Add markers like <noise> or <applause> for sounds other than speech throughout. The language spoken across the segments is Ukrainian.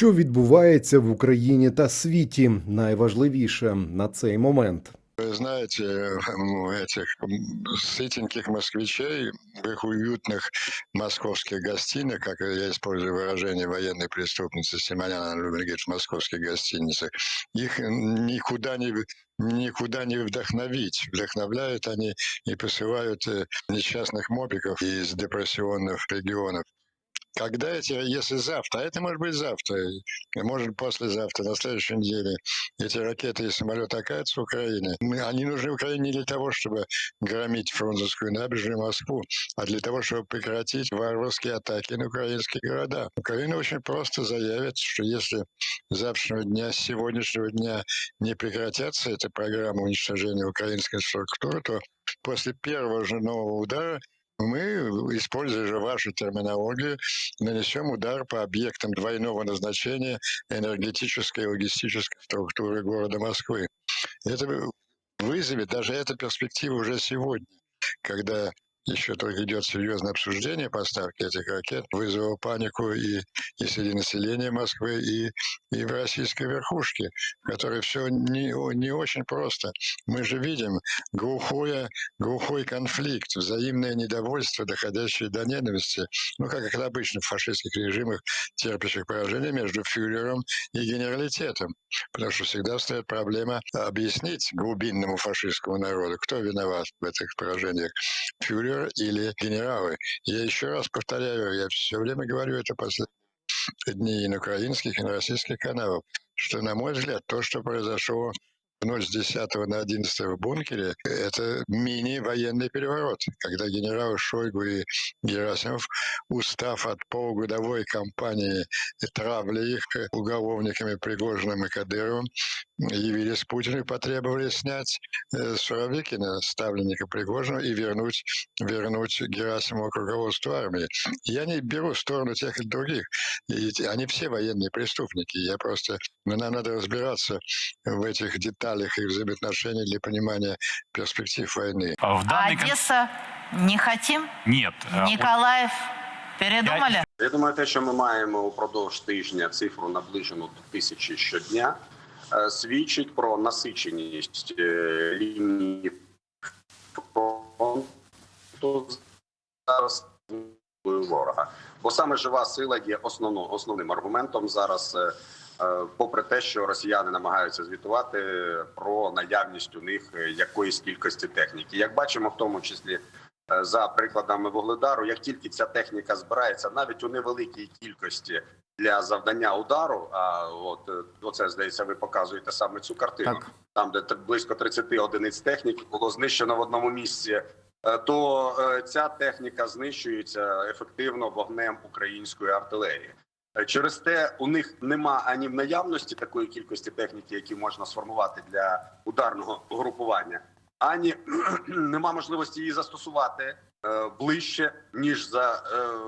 Що відбувається в Україні та світі, найважливіше на цей момент. Вы знаете, ну, этих м, сытеньких москвичей в их уютных московских гостиных, как я использую выражение военной преступницы Симонян, она любит говорить, в московских гостиницах, их никуда не, в- никуда не вдохновить. Вдохновляют они и посылают э, несчастных мобиков из депрессионных регионов. Когда эти, если завтра, а это может быть завтра, может послезавтра, на следующей неделе, эти ракеты и самолеты окажутся в Украине, они нужны Украине не для того, чтобы громить Фрунзенскую набережную Москву, а для того, чтобы прекратить варварские атаки на украинские города. Украина очень просто заявит, что если с завтрашнего дня, сегодняшнего дня не прекратятся эта программа уничтожения украинской структуры, то после первого же нового удара мы, используя же вашу терминологию, нанесем удар по объектам двойного назначения энергетической и логистической структуры города Москвы. Это вызовет даже эта перспектива уже сегодня, когда еще только идет серьезное обсуждение поставки этих ракет, вызвало панику и, и среди населения Москвы, и, и в российской верхушке, в которой все не, не очень просто. Мы же видим глухое, глухой конфликт, взаимное недовольство, доходящее до ненависти, ну, как это обычно в фашистских режимах, терпящих поражение между фюрером и генералитетом. Потому что всегда встает проблема объяснить глубинному фашистскому народу, кто виноват в этих поражениях, фюрер или генералы. Я еще раз повторяю, я все время говорю это последние дни и на украинских, и на российских каналах, что, на мой взгляд, то, что произошло ночь с 10 на 11 в бункере, это мини-военный переворот, когда генералы Шойгу и Герасимов, устав от полугодовой кампании травли их уголовниками Пригожиным и Кадыровым, явились Путину и потребовали снять э, Суровикина, ставленника Пригожина, и вернуть, вернуть Герасимова к руководству армии. Я не беру сторону тех и других. Они все военные преступники. Я просто... Но нам надо разбираться в этих деталях и взаимоотношениях для понимания перспектив войны. А В А данный кон- Одесса не хотим? Нет. а, Николаев передумали? Я думаю, те, що ми маємо упродовж тижня цифру наближену до тисячі щодня, е, свідчить про насиченість е, лінії фронту зараз ворога. Бо саме жива сила є основно, основним аргументом зараз. е, е, Попри те, що росіяни намагаються звітувати про наявність у них е, якоїсь кількості техніки, як бачимо, в тому числі за прикладами Вугледару, як тільки ця техніка збирається, навіть у невеликій кількості для завдання удару, а от оце здається, ви показуєте саме цю картину, Так. там де близько 30 одиниць техніки було знищено в одному місці. Е, То е, ця техніка знищується ефективно вогнем української артилерії. Е, Через те у них нема ані в наявності такої кількості техніки, які можна сформувати для ударного групування, ані <clears throat> нема можливості її застосувати ближче ніж за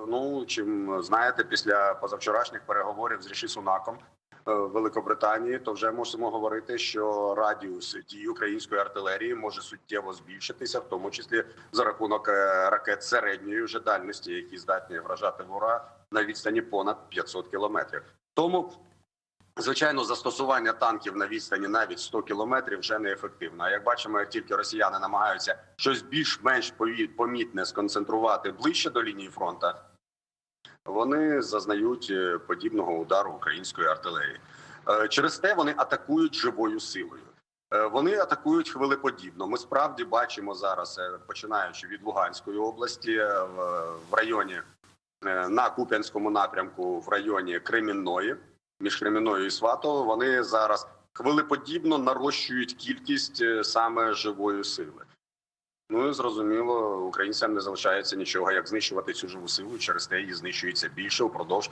ну чим знаєте, після позавчорашніх переговорів з Ріші Сунаком Великобританії, то вже можемо говорити, що радіус дії української артилерії може суттєво збільшитися, в тому числі за рахунок е, ракет середньої вже дальності, які здатні вражати ворога на відстані понад 500 кілометрів. Тому Звичайно, застосування танків на відстані навіть 100 кілометрів вже неефективно. А як бачимо, як тільки росіяни намагаються щось більш-менш помітне сконцентрувати ближче до лінії фронту, вони зазнають е, подібного удару української артилерії. Е, Через те вони атакують живою силою. Е, Вони атакують хвилеподібно. Ми справді бачимо зараз, починаючи від Луганської області, в районі на Куп'янському напрямку, в районі Кремінної між Кремінною і Сватово, вони зараз хвилеподібно нарощують кількість саме живої сили. Ну і зрозуміло, українцям не залишається нічого, як знищувати цю живу силу. Через те її знищується більше впродовж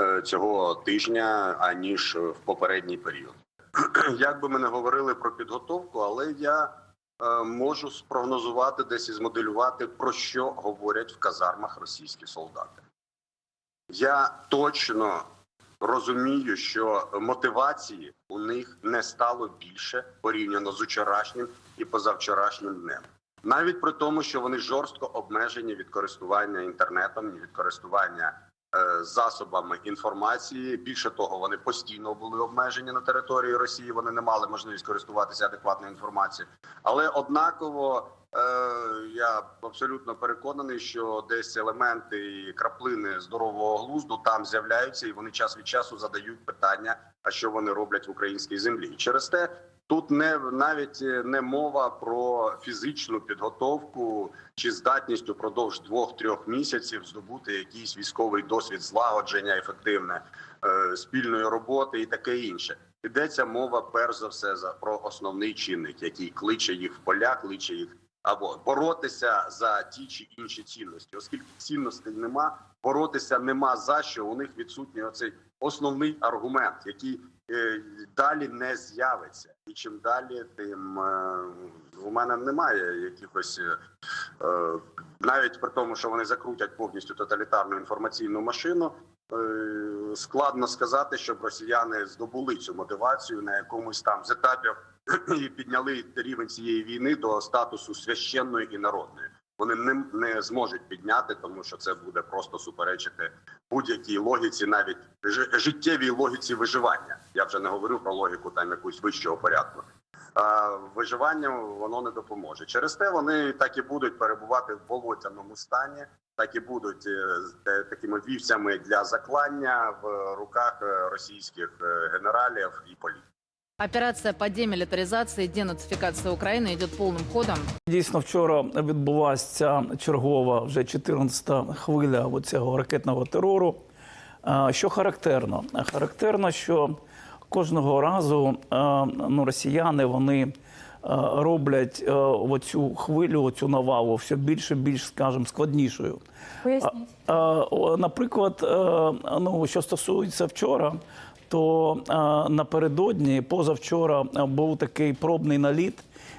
е, цього тижня, аніж в попередній період. <clears throat> Як би ми не говорили про підготовку, але я е, можу спрогнозувати десь і змоделювати, про що говорять в казармах російські солдати. Я точно розумію, що мотивації у них не стало більше порівняно з вчорашнім і позавчорашнім днем. Навіть при тому, що вони жорстко обмежені від користування інтернетом, від користування е, засобами інформації. Більше того, вони постійно були обмежені на території Росії. Вони не мали можливість користуватися адекватною інформацією. Але однаково е, я абсолютно переконаний, що десь елементи і краплини здорового глузду там з'являються, і вони час від часу задають питання, а що вони роблять в українській землі. І через те тут не навіть не мова про фізичну підготовку чи здатність упродовж двох-трьох місяців здобути якийсь військовий досвід злагодження ефективне е, спільної роботи і таке інше. Йдеться мова перш за все за про основний чинник, який кличе їх в поля, кличе їх або боротися за ті чи інші цінності, оскільки цінностей нема, боротися нема за що. У них відсутній оцей основний аргумент, який е, далі не з'явиться, і чим далі, тим е, у мене немає якихось е, е, навіть при тому, що вони закрутять повністю тоталітарну інформаційну машину. е, Складно сказати, щоб росіяни здобули цю мотивацію на якомусь там з етапів <clears throat> і підняли рівень цієї війни до статусу священної і народної. Вони не, не зможуть підняти, тому що це буде просто суперечити будь-якій логіці, навіть ж- життєвій логіці виживання. Я вже не говорю про логіку там якусь вищого порядку. А виживанню воно не допоможе. Через те вони так і будуть перебувати в болотяному стані, так і будуть е, такими вівцями для заклання в руках е, російських е, генералів і політиків. Операция по демилитаризации и денацификации Украины идет полным ходом. Дійсно, вчора відбулася ця чергова вже 14-та хвиля цього ракетного терору. Що характерно? Характерно, що кожного разу ну, росіяни вони роблять а, оцю хвилю, оцю навалу все більше, більш, скажімо, складнішою. Поясніть. Наприклад, ну що стосується вчора, то е, напередодні, позавчора, е, був такий пробний наліт,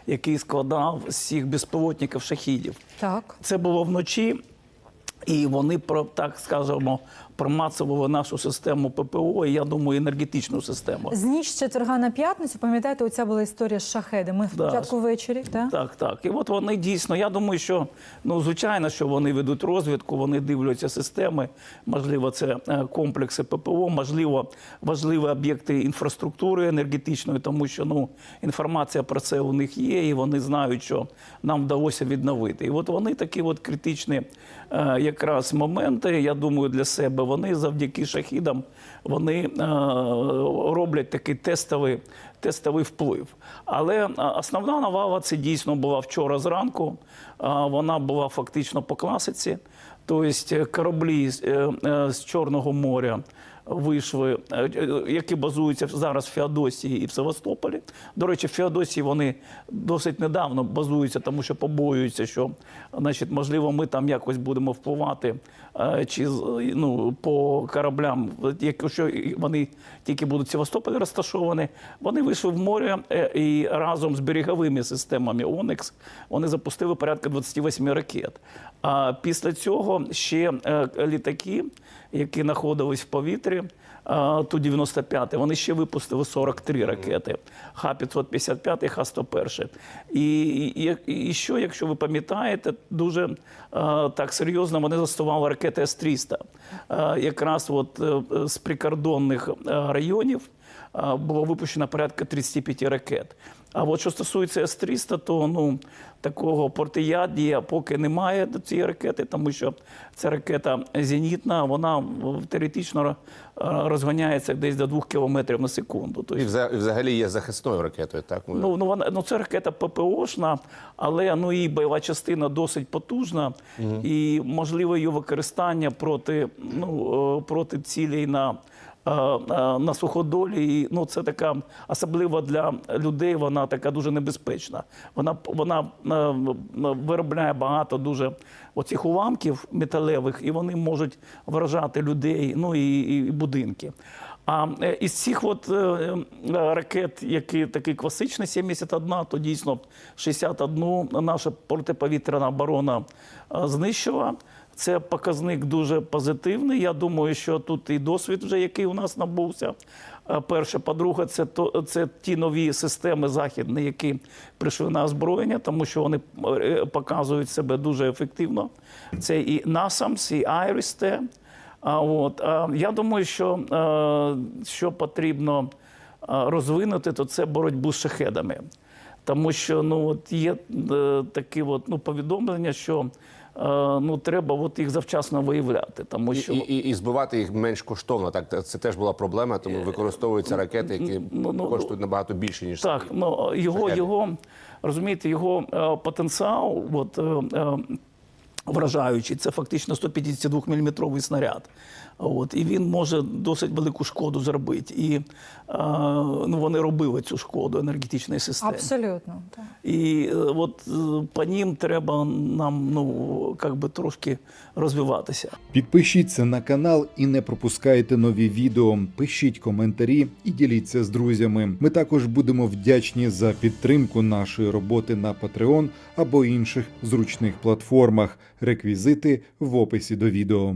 який складав з всіх безпілотників шахідів. Так. Це було вночі, і вони так скажемо промацували нашу систему ППО, і я думаю, енергетичну систему. З ніч з четверга на п'ятницю, пам'ятаєте, оця була історія з шахедами Да. спочатку ввечері, так? Так, так. І от вони дійсно, я думаю, що ну звичайно, що вони ведуть розвідку, вони дивляться системи. Можливо, це е, комплекси ППО, можливо, важливі об'єкти інфраструктури енергетичної, тому що ну інформація про це у них є, і вони знають, що нам вдалося відновити. І от вони такі от критичні е, якраз моменти, я думаю, для себе вони завдяки шахідам вони е, роблять такий тестовий тестовий вплив. Але основна навала це дійсно була вчора зранку. Вона була фактично по класиці. Тобто кораблі е, е, з Чорного моря вийшли, е, е, які базуються зараз в Феодосії і в Севастополі. До речі, в Феодосії вони досить недавно базуються, тому що побоюються, що значить, можливо, ми там якось будемо впливати е, чи ну, по кораблям, якщо вони тільки будуть в Севастополі розташовані, вони вийшли в море і разом з береговими системами Онекс вони запустили порядка 28 ракет. А після цього ще літаки, які знаходились в повітрі, Ту-95, вони ще випустили 43 ракети. Х-555, Х-101. І, і, і що, якщо ви пам'ятаєте, дуже так серйозно вони застосували ракети С-300. Якраз от е, з прикордонних е, районів було випущено порядка 35 ракет. А от що стосується С-300, то ну, такого протиядія поки немає до цієї ракети, тому що ця ракета зенітна, вона теоретично е, розганяється десь до 2 кілометрів на секунду. Тобто, І вза- і взагалі є захисною ракетою, так? Ну, ну, вона, ну це ракета ППОшна, але ну, її бойова частина досить потужна, і можливе її використання проти, ну, е, проти цілей на, на суходолі. І, ну, це така, особливо для людей, вона така дуже небезпечна. Вона, вона е, виробляє багато дуже оцих уламків металевих, і вони можуть вражати людей, ну і, і будинки. А е, із цих от е, е, ракет, які такі класичні, 71, то дійсно 61 наша протиповітряна оборона е, знищила. Це показник дуже позитивний. Я думаю, що тут і досвід, вже який у нас набувся. Перше, по-друге, це це ті нові системи західні, які прийшли на озброєння, тому що вони е, показують себе дуже ефективно. Це і NASAMS, і IRIS-T, А от я думаю, що е, що потрібно е, розвинути, то це боротьбу з шахедами. Тому що ну от є такі от, ну, повідомлення, що ну треба от їх завчасно виявляти, тому що і, і, і збивати їх менш коштовно. Так це теж була проблема, тому використовуються ракети, які ну, ну, коштують набагато більше ніж Так, ну його, його розумієте, його е, потенціал, от, е, е, вражаючий, це фактично 152 мм снаряд. От, і він може досить велику шкоду зробити. І е, ну, вони робили цю шкоду енергетичної системи. Абсолютно. Так. І е, от по ним треба нам ну, як би трошки розвиватися. Підпишіться на канал і не пропускайте нові відео. Пишіть коментарі і діліться з друзями. Ми також будемо вдячні за підтримку нашої роботи на Patreon або інших зручних платформах. Реквізити в описі до відео.